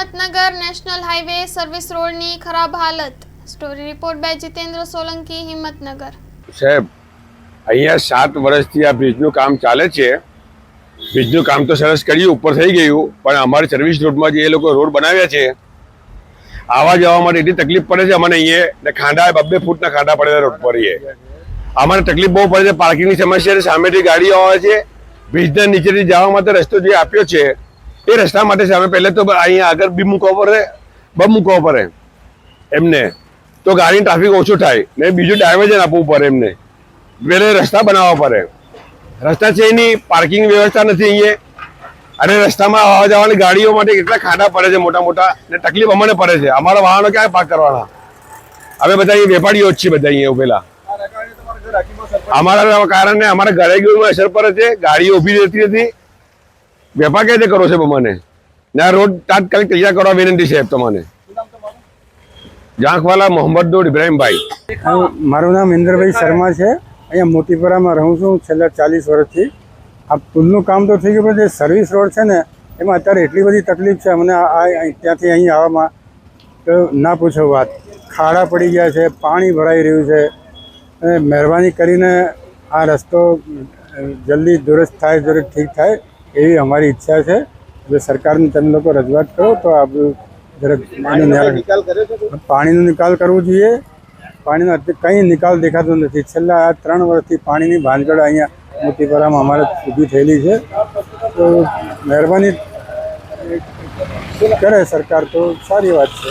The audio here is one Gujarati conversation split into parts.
હિંમતનગર નેશનલ હાઈવે સર્વિસ રોડની ખરાબ હાલત. Story report by Jitendra Solanki, Himmatnagar. સાહેબ, અહીંયા સાત વર્ષથી આ બ્રિજનું કામ ચાલે છે. બ્રિજનું કામ તો સરસ કર્યું, ઉપર થઈ ગયું, પણ અમારી સર્વિસ રોડમાં જે એ લોકો રોડ બનાવ્યા છે આવા જવા માટે એટલી તકલીફ પડે છે અમને અહીંયા, ને ખાંડા બબ્બે ફૂટના ખાંડા પડે રોડ પર અમારે તકલીફ બહુ પડે છે, પાર્કિંગની સમસ્યા સામેથી ગાડીઓ આવે છે. બ્રિજના નીચેથી જવા માટે રસ્તો જે આપ્યો છે એ રસ્તા માટે સામે પહેલે તો અહીંયા આગળ બી મૂકવા પડે બમ મૂકવા પડે એમને. તો ગાડી ટ્રાફિક ઓછો થાય. ને બીજું ડાયવર્ઝન આપવું પડે એમને. પેલે રસ્તા બનાવવા પડે. રસ્તા છે એની પાર્કિંગ વ્યવસ્થા નથી અહીંયા. અને રસ્તામાં આવવા જવાની ગાડીઓ માટે કેટલા ખાડા પડે છે મોટા મોટા. ને તકલીફ અમને પડે છે. અમારા વાહનો ક્યાં પાર્ક કરવાના? હવે બધા અહીંયા વેપારીઓ જ છે બધા અહીંયા ઉભેલા અમારા કારણે અમારા ઘરે ગયું અસર પડે છે. ગાડીઓ ઊભી રહેતી નથી. વેપાર કઈ રીતે કરો છો મને ને આ રોડ તાત્કાલિક તૈયાર કરવા વિનંતી છે તમને જાંખવાલા મોહમ્મદ દોડ ઇબ્રાહીમભાઈ મારું નામ ઇન્દ્રભાઈ શર્મા છે. અહીંયા મોતીપરામાં રહું છું છેલ્લા ચાલીસ વર્ષથી. આ પુલનું કામ તો થઈ ગયું, પણ જે સર્વિસ રોડ છે ને, એમાં અત્યારે એટલી બધી તકલીફ છે. અમને ત્યાંથી અહીં આવવામાં તો ના પૂછો વાત. ખાડા પડી ગયા છે, પાણી ભરાઈ રહ્યું છે. મહેરબાની કરીને આ રસ્તો જલ્દી દુરસ્ત થાય, દુરસ્ત ઠીક થાય. એવી અમારી ઈચ્છા છે જો સરકારને તમે લોકો રજૂઆત કરો તો આ બધું જરાક આનો ન્યાય પાણીનો નિકાલ કરવો જોઈએ પાણીનો અત્યારે કંઈ નિકાલ દેખાતો નથી છેલ્લા આ ત્રણ વર્ષથી પાણીની ભાંજગડ અહીંયા મોતીપરામાં અમારે ઊભી થયેલી છે તો મહેરબાની કરે સરકાર તો સારી વાત છે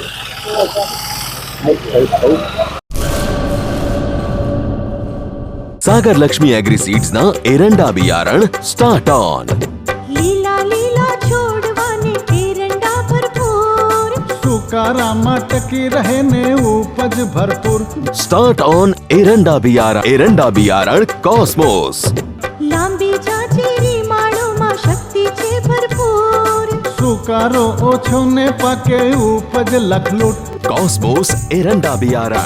સાગર લક્ષ્મી એગ્રી સીડ્સ ના એરંડા બિયારણ સ્ટાર્ટ ઓન आरामट की रहने उपज भरपूर। स्टार्ट ऑन एरंडा बियारा एरंडा बियारा कॉस्मोस लांबीच्या मा शक्ति शक्तीचे भरपूर। सुकारो ओछो ने पके उपज लखलूट। कॉस्मोस एरंडा बियारा